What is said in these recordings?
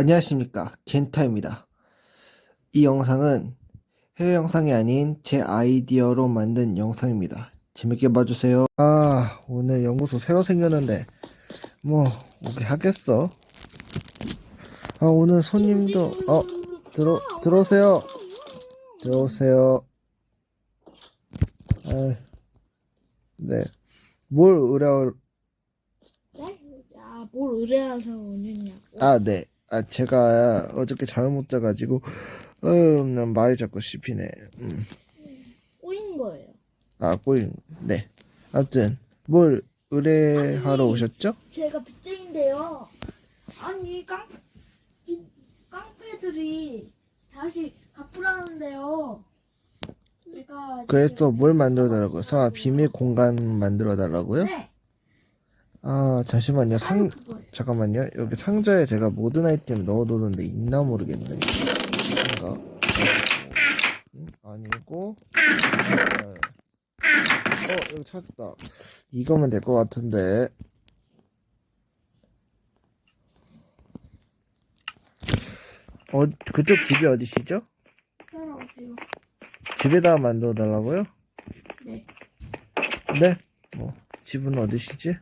안녕하십니까 겐타입니다. 이 영상은 해외 영상이 아닌 제 아이디어로 만든 영상입니다. 재밌게 봐주세요. 아 오늘 연구소 새로 생겼는데 뭐 오게 하겠어. 아 오늘 손님도 어 들어 들어오세요. 들어오세요. 아, 네. 뭘 의뢰 네? 아, 뭘 의뢰해서 오느냐고. 아, 네. 아, 제가 어저께 잠을 못 자가지고, 음, 말이 자꾸 씹히네. 음. 꼬인 거예요. 아, 꼬인, 네. 아무튼, 뭘 의뢰하러 아니. 오셨죠? 제가 빚쟁인데요. 아니, 깡, 이 깡패들이 다시 갚으라는데요. 제가. 그래서 뭘 만들어 달라고요? 사 비밀 공간 만들어 달라고요? 네. 아, 잠시만요. 상. 잠깐만요. 여기 상자에 제가 모든 아이템 넣어두는데 있나 모르겠네. 인가? 음, 아니고. 네. 어, 여기 찾았다. 이거면 될 것 같은데. 어, 그쪽 집이 어디시죠? 따라오세요. 집에다 만들어 달라고요? 네. 네? 뭐, 집은 어디시지?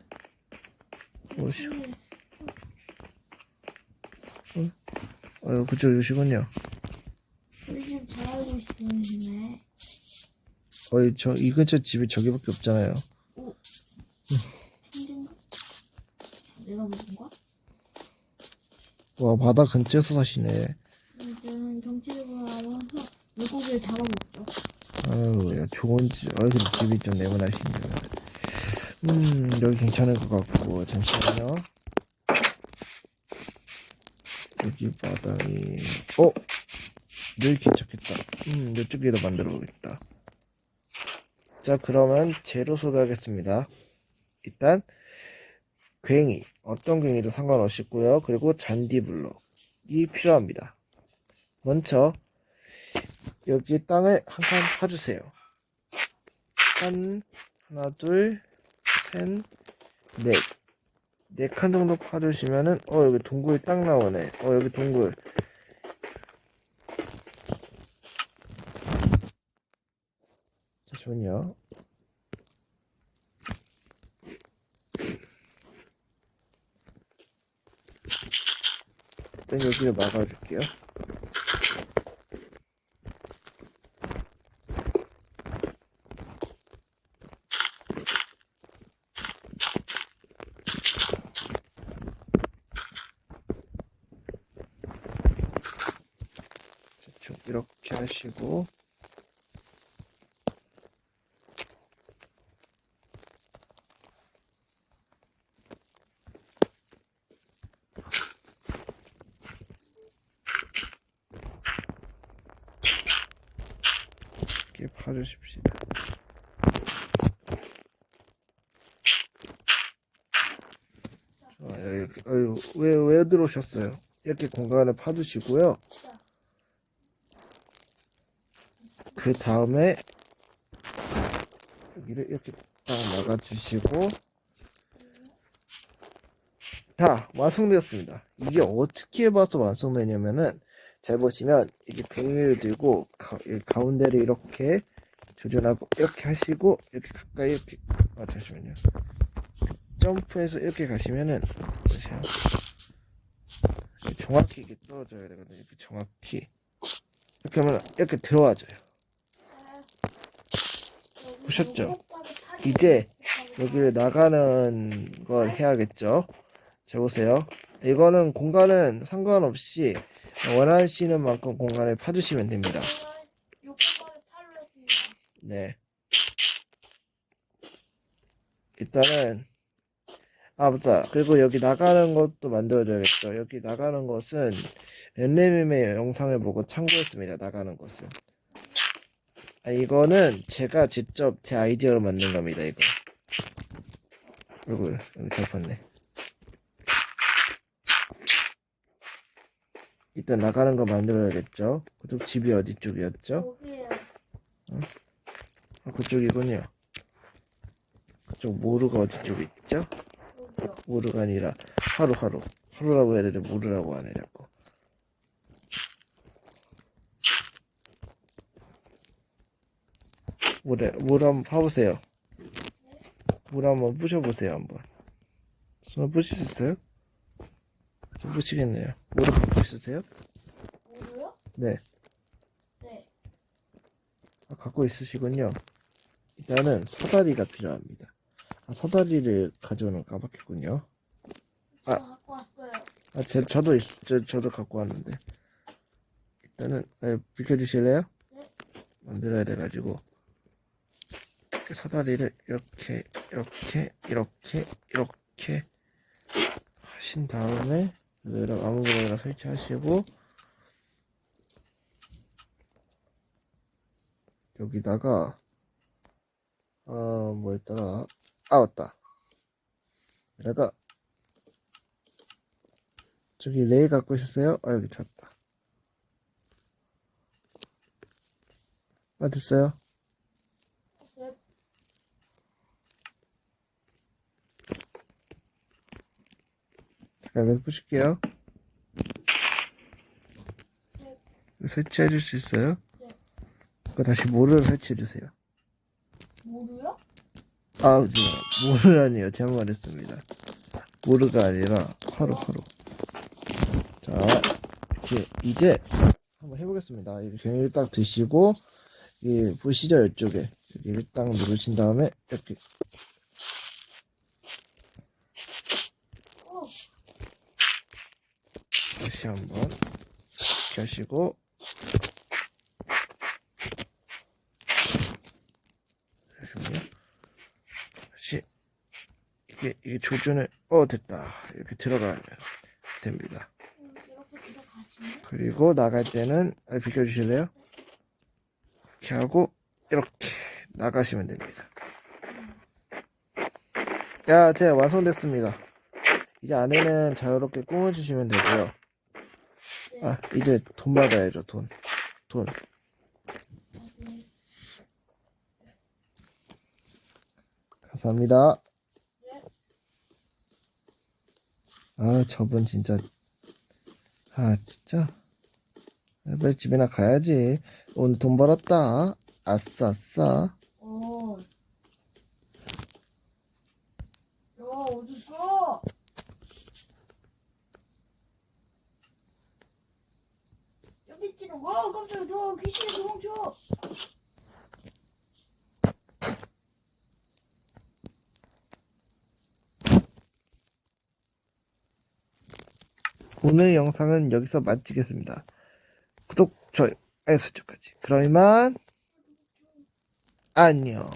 오시, 네. 어, 잘 알고 있으시네. 어이, 저, 이 근처 집이 저기밖에 없잖아요. 천진가? 내가 무슨 거야? 와, 바다 근처에서 사시네. 물고기를 잡아먹죠. 아유, 야, 좋은 집, 아유, 근데 집이 좀 네모나시네. 음, 여기 괜찮을 것 같고, 잠시만요. 여기 바닥이, 어? 여기 괜찮겠다. 음, 이쪽에다 만들어 보겠다. 자, 그러면 재료 소개하겠습니다. 일단, 괭이, 어떤 괭이도 상관없고요. 그리고 잔디블록이 필요합니다. 먼저, 여기 땅을 한 칸 파주세요. 한, 하나, 둘, 셋, 넷. 네 칸 정도 파주시면은, 어, 여기 동굴이 딱 나오네. 어, 여기 동굴. 잠시만요. 일단 여기를 막아줄게요. 저쪽 이렇게 하시고 이렇게 여기, 어유, 왜, 왜 들어오셨어요? 이렇게 공간을 파두시고요. 그 다음에 여기를 이렇게 딱 막아주시고. 자 완성되었습니다. 이게 어떻게 봐서 완성되냐면은 잘 보시면 이게 뱅이를 들고 가, 이 가운데를 이렇게 조절하고 이렇게 하시고 이렇게 가까이 이렇게 아 잠시만요. 점프해서 이렇게 가시면은 보세요. 정확히 이게 떨어져야 되거든요. 이렇게 정확히. 이렇게 하면 이렇게 들어와줘요 보셨죠? 이제 여기를 나가는 걸 해야겠죠. 자 보세요. 이거는 공간은 상관없이 원하시는 만큼 공간을 파주시면 됩니다. 네. 일단은 아 맞다. 그리고 여기 나가는 것도 만들어줘야겠죠. 여기 나가는 것은 NMM의 영상을 보고 참고했습니다. 나가는 것은. 아, 이거는 제가 직접 제 아이디어로 만든 겁니다. 이거. 이거 여기 잡혔네. 일단 나가는 거 만들어야겠죠. 그쪽 집이 어디 쪽이었죠? 여기에요. 아, 그쪽이군요. 그쪽 모르가 어디 쪽에 있죠? 여기요. 모르가 아니라 하루 하루. 하루라고 해야 되는데 모르라고 하네 자꾸. 물에, 물 한번 파보세요. 물 한번 부셔보세요, 한번. 손을 부실 수 있어요? 좀 부시겠네요. 물을 갖고 있으세요? 뭐요? 네. 네. 아, 갖고 있으시군요. 일단은 사다리가 필요합니다. 아, 사다리를 가져오는 까먹겠군요. 저 아. 갖고 왔어요. 아, 제, 저도 있, 저, 저도 갖고 왔는데. 일단은, 네, 비켜주실래요? 네. 만들어야 돼가지고. 이렇게 사다리를 이렇게, 이렇게, 이렇게, 이렇게 하신 다음에, 여기다 아무거나 설치하시고, 여기다가, 어, 뭐였더라. 아, 맞다. 여기다가, 저기 레일 갖고 있었어요? 아 여기 찾다. 아 됐어요. 잠깐 여기 pu실게요. 설치해 줄 수 있어요? 네. 그 다시 모를 설치해 주세요. 뭐로요? 아, 모를 아니에요. 잘못 말했습니다. 모르가 아니라 화로 화로. 자, 이렇게 이제 한번 해보겠습니다. 이렇게 딱 드시고 이 보시죠 이쪽에 여기를 딱 누르신 다음에 이렇게 어. 다시 한번 하시고 잠시만요. 다시 이게 이게 조준을 어 됐다 이렇게 들어가면 됩니다. 그리고 나갈 때는 아, 비켜주실래요? 이렇게 하고 이렇게 나가시면 됩니다. 야, 제가 완성됐습니다. 이제 안에는 자유롭게 꾸며주시면 되고요. 아, 이제 돈 받아야죠, 돈. 돈. 네. 감사합니다. 네. 아, 저분 진짜. 아, 진짜. 아, 빨리 집이나 가야지. 오늘 돈 벌었다. 아싸, 아싸. 어. 야, 어딨어? 있지는 와, 깜짝이야. 저 귀신이 도망쳐. 오늘 영상은 여기서 마치겠습니다. 구독, 좋아요, 알림 설정까지. 그럼 이만, 안녕.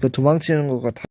그 도망치는 거가 다.